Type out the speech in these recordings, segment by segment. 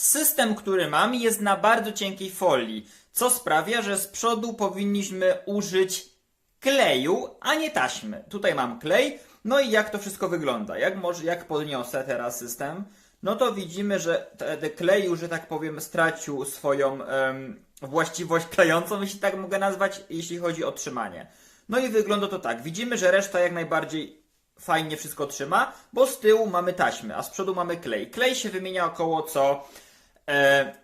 system, który mam, jest na bardzo cienkiej folii, co sprawia, że z przodu powinniśmy użyć kleju, a nie taśmy. Tutaj mam klej, no i jak to wszystko wygląda? Jak, może, jak podniosę teraz system? No to widzimy, że klej już, że tak powiem, stracił swoją właściwość klejącą, jeśli tak mogę nazwać, jeśli chodzi o trzymanie. No i wygląda to tak. Widzimy, że reszta jak najbardziej fajnie wszystko trzyma, bo z tyłu mamy taśmy, a z przodu mamy klej. Klej się wymienia około co. E,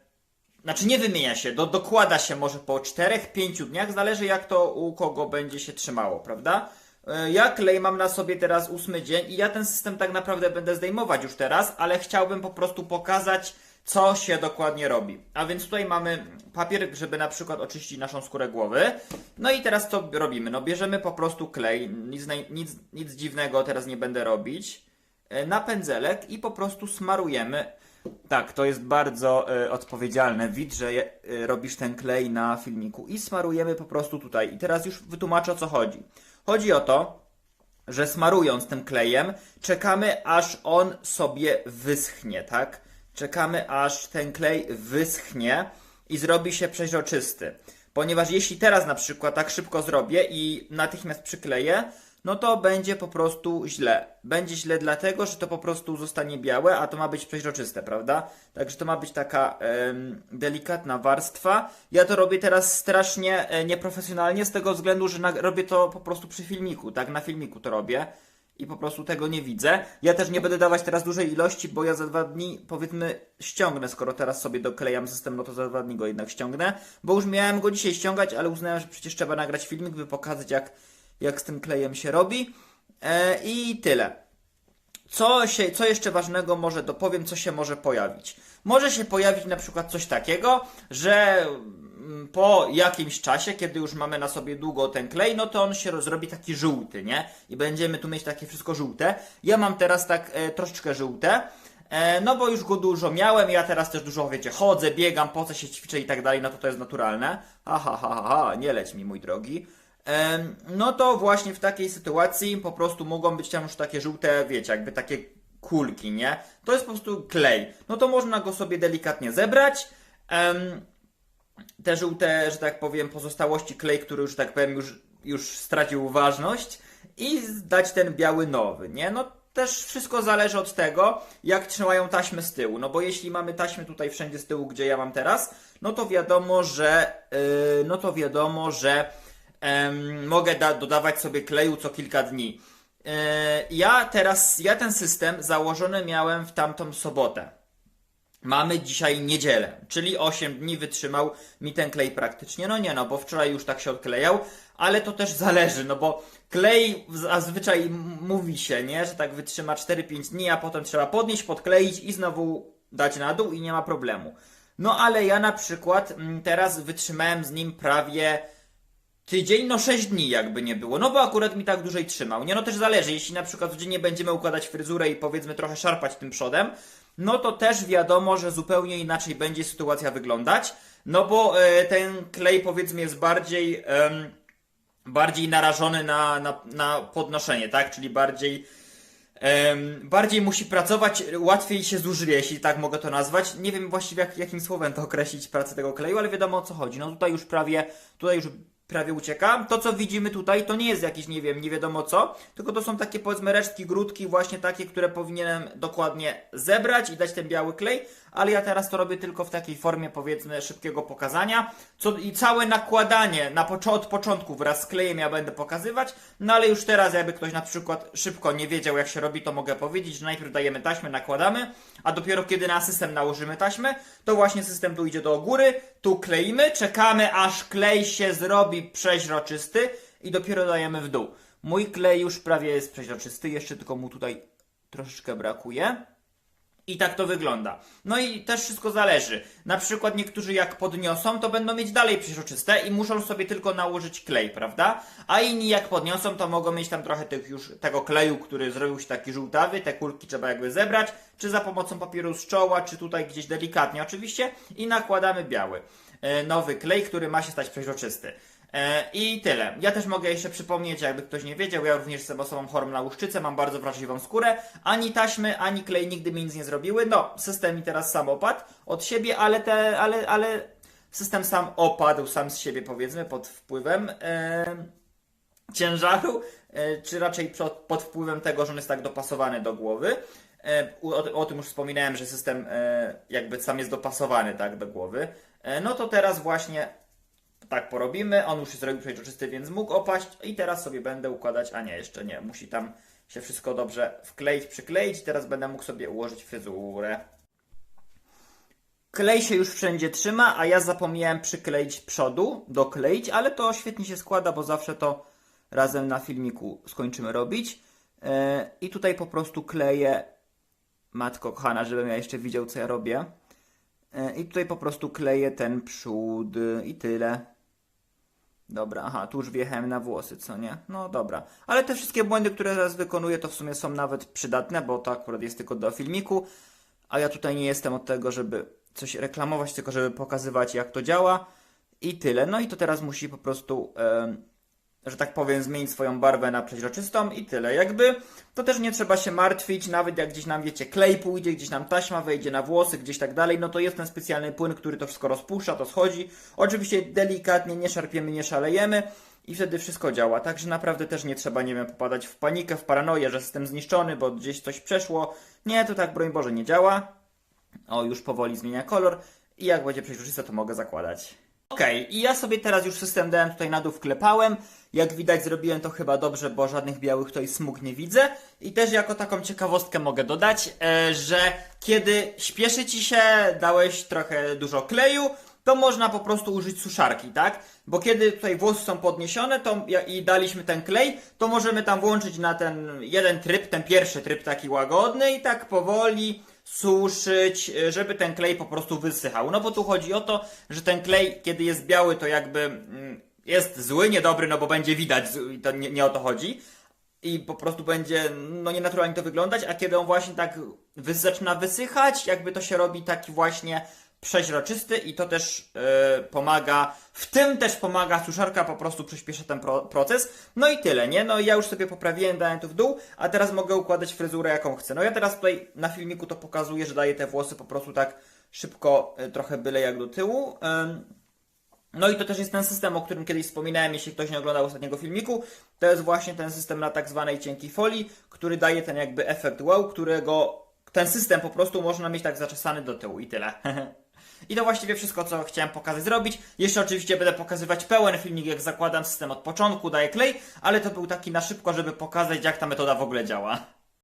znaczy nie wymienia się, do, dokłada się może po 4-5 dniach, zależy jak to u kogo będzie się trzymało, prawda? E, Ja klej mam na sobie teraz ósmy dzień i ja ten system tak naprawdę będę zdejmować już teraz, ale chciałbym po prostu pokazać, co się dokładnie robi. A więc tutaj mamy papier, żeby na przykład oczyścić naszą skórę głowy. No i teraz co robimy? No bierzemy po prostu klej, nic, nic, nic dziwnego teraz nie będę robić, e, na pędzelek i po prostu smarujemy. Tak, to jest bardzo e, odpowiedzialne. Widz, że je, e, robisz ten klej na filmiku i smarujemy po prostu tutaj. I teraz już wytłumaczę o co chodzi. Chodzi o to, że smarując tym klejem, czekamy aż on sobie wyschnie, tak? Czekamy aż ten klej wyschnie i zrobi się przeźroczysty. Ponieważ jeśli teraz na przykład tak szybko zrobię i natychmiast przykleję, no to będzie po prostu źle. Będzie źle dlatego, że to po prostu zostanie białe, a to ma być przeźroczyste, prawda? Także to ma być taka delikatna warstwa. Ja to robię teraz strasznie e, nieprofesjonalnie z tego względu, że robię to po prostu przy filmiku, tak? Na filmiku to robię i po prostu tego nie widzę. Ja też nie będę dawać teraz dużej ilości, bo ja za dwa dni powiedzmy ściągnę, skoro teraz sobie doklejam system, no to za dwa dni go jednak ściągnę, bo już miałem go dzisiaj ściągać, ale uznałem, że przecież trzeba nagrać filmik, by pokazać jak, jak z tym klejem się robi. E, I tyle. Co, się, co jeszcze ważnego może dopowiem, co się może pojawić? Może się pojawić na przykład coś takiego, że mm, po jakimś czasie, kiedy już mamy na sobie długo ten klej, no to on się zrobi taki żółty, nie? I będziemy tu mieć takie wszystko żółte. Ja mam teraz tak e, troszeczkę żółte. E, no bo już go dużo miałem, ja teraz też dużo, wiecie, chodzę, biegam, po co się ćwiczę i tak dalej, no to to jest naturalne. Ha, ha, ha, ha, ha, nie leć mi, mój drogi. No to właśnie w takiej sytuacji po prostu mogą być tam już takie żółte, wiecie, jakby takie kulki, nie? To jest po prostu klej. No to można go sobie delikatnie zebrać. Te żółte, że tak powiem, pozostałości klej, który już, tak powiem, już, już stracił ważność i dać ten biały nowy, nie? No też wszystko zależy od tego, jak trzymają taśmy z tyłu. No bo jeśli mamy taśmy tutaj wszędzie z tyłu, gdzie ja mam teraz, no to wiadomo, że yy, no to wiadomo, że mogę da- dodawać sobie kleju co kilka dni. Yy, ja teraz, ja ten system założony miałem w tamtą sobotę. Mamy dzisiaj niedzielę, czyli 8 dni wytrzymał mi ten klej praktycznie. No nie no, bo wczoraj już tak się odklejał, ale to też zależy, no bo klej zazwyczaj mówi się, nie, że tak wytrzyma 4-5 dni, a potem trzeba podnieść, podkleić i znowu dać na dół i nie ma problemu. No ale ja na przykład mm, teraz wytrzymałem z nim prawie tydzień, no 6 dni jakby nie było, no bo akurat mi tak dłużej trzymał. Nie, no też zależy, jeśli na przykład codziennie będziemy układać fryzurę i powiedzmy trochę szarpać tym przodem, no to też wiadomo, że zupełnie inaczej będzie sytuacja wyglądać, no bo e, ten klej powiedzmy jest bardziej, bardziej narażony na, na, na podnoszenie, tak, czyli bardziej bardziej musi pracować, łatwiej się zużyje, jeśli tak mogę to nazwać. Nie wiem właściwie jak, jakim słowem to określić pracę tego kleju, ale wiadomo o co chodzi. No tutaj już prawie, tutaj już prawie ucieka. To co widzimy tutaj to nie jest jakiś, nie wiem, nie wiadomo co, tylko to są takie powiedzmy resztki, grudki właśnie takie, które powinienem dokładnie zebrać i dać ten biały klej, ale ja teraz to robię tylko w takiej formie powiedzmy szybkiego pokazania. Co, I całe nakładanie na od początku wraz z klejem ja będę pokazywać, no ale już teraz jakby ktoś na przykład szybko nie wiedział jak się robi, to mogę powiedzieć, że najpierw dajemy taśmę, nakładamy, a dopiero kiedy na system nałożymy taśmę, to właśnie system tu idzie do góry, tu kleimy, czekamy aż klej się zrobi przeźroczysty i dopiero dajemy w dół. Mój klej już prawie jest przeźroczysty, jeszcze tylko mu tutaj troszeczkę brakuje. I tak to wygląda. No i też wszystko zależy. Na przykład niektórzy jak podniosą, to będą mieć dalej przeźroczyste i muszą sobie tylko nałożyć klej, prawda? A inni jak podniosą, to mogą mieć tam trochę tych już tego kleju, który zrobił się taki żółtawy, te kulki trzeba jakby zebrać, czy za pomocą papieru z czoła, czy tutaj gdzieś delikatnie oczywiście i nakładamy biały. E, nowy klej, który ma się stać przeźroczysty. E, I tyle. Ja też mogę jeszcze przypomnieć, jakby ktoś nie wiedział, ja również jestem osobą chorą na łuszczycę, mam bardzo wrażliwą skórę. Ani taśmy, ani klej nigdy mi nic nie zrobiły. No, system mi teraz sam opadł od siebie, ale te, ale, ale system sam opadł, sam z siebie powiedzmy, pod wpływem e, ciężaru, e, czy raczej pod, pod wpływem tego, że on jest tak dopasowany do głowy. O, o tym już wspominałem, że system jakby sam jest dopasowany tak do głowy. No to teraz właśnie tak porobimy. On już zrobił przejrzysty, więc mógł opaść. I teraz sobie będę układać. A nie, jeszcze nie. Musi tam się wszystko dobrze wkleić, przykleić. Teraz będę mógł sobie ułożyć fryzurę. Klej się już wszędzie trzyma, a ja zapomniałem przykleić przodu, dokleić, ale to świetnie się składa, bo zawsze to razem na filmiku skończymy robić. E, I tutaj po prostu kleję, matko kochana, żebym ja jeszcze widział, co ja robię. E, I tutaj po prostu kleję ten przód i tyle. Dobra, aha, tu już wjechałem na włosy, co nie? No dobra. Ale te wszystkie błędy, które teraz wykonuję, to w sumie są nawet przydatne, bo to akurat jest tylko do filmiku. A ja tutaj nie jestem od tego, żeby coś reklamować, tylko żeby pokazywać, jak to działa. I tyle. No i to teraz musi po prostu, em, że tak powiem, zmienić swoją barwę na przeźroczystą i tyle. Jakby to też nie trzeba się martwić, nawet jak gdzieś nam, wiecie, klej pójdzie, gdzieś nam taśma wejdzie na włosy, gdzieś tak dalej, no to jest ten specjalny płyn, który to wszystko rozpuszcza, to schodzi. Oczywiście delikatnie, nie szarpiemy, nie szalejemy i wtedy wszystko działa. Także naprawdę też nie trzeba, nie wiem, popadać w panikę, w paranoję, że system zniszczony, bo gdzieś coś przeszło. Nie, to tak, broń Boże, nie działa. O, już powoli zmienia kolor i jak będzie przejrzyste, to mogę zakładać. Okej, i ja sobie teraz już system dałem tutaj na dół wklepałem. Jak widać zrobiłem to chyba dobrze, bo żadnych białych tutaj smug nie widzę. I też jako taką ciekawostkę mogę dodać, e, że kiedy śpieszy ci się, dałeś trochę dużo kleju, to można po prostu użyć suszarki, tak? Bo kiedy tutaj włosy są podniesione to, i daliśmy ten klej, to możemy tam włączyć na ten jeden tryb, ten pierwszy tryb taki łagodny i tak powoli suszyć, y, żeby ten klej po prostu wysychał. No bo tu chodzi o to, że ten klej, kiedy jest biały, to jakby mm, jest zły, niedobry, no bo będzie widać, to nie, nie o to chodzi. I po prostu będzie, no nienaturalnie to wyglądać, a kiedy on właśnie tak zaczyna wysychać, jakby to się robi taki właśnie przeźroczysty i to też e, pomaga, w tym też pomaga suszarka, po prostu przyspiesza ten pro, proces. No i tyle, nie? No i ja już sobie poprawiłem, dałem tu w dół, a teraz mogę układać fryzurę jaką chcę. No ja teraz tutaj na filmiku to pokazuję, że daję te włosy po prostu tak szybko, e, trochę byle jak do tyłu. Em, no i to też jest ten system, o którym kiedyś wspominałem, jeśli ktoś nie oglądał ostatniego filmiku. To jest właśnie ten system na tak zwanej cienkiej folii, który daje ten jakby efekt wow, którego ten system po prostu można mieć tak zaczesany do tyłu i tyle. I to właściwie wszystko, co chciałem pokazać zrobić. Jeszcze oczywiście będę pokazywać pełen filmik, jak zakładam system od początku, daję klej, ale to był taki na szybko, żeby pokazać, jak ta metoda w ogóle działa.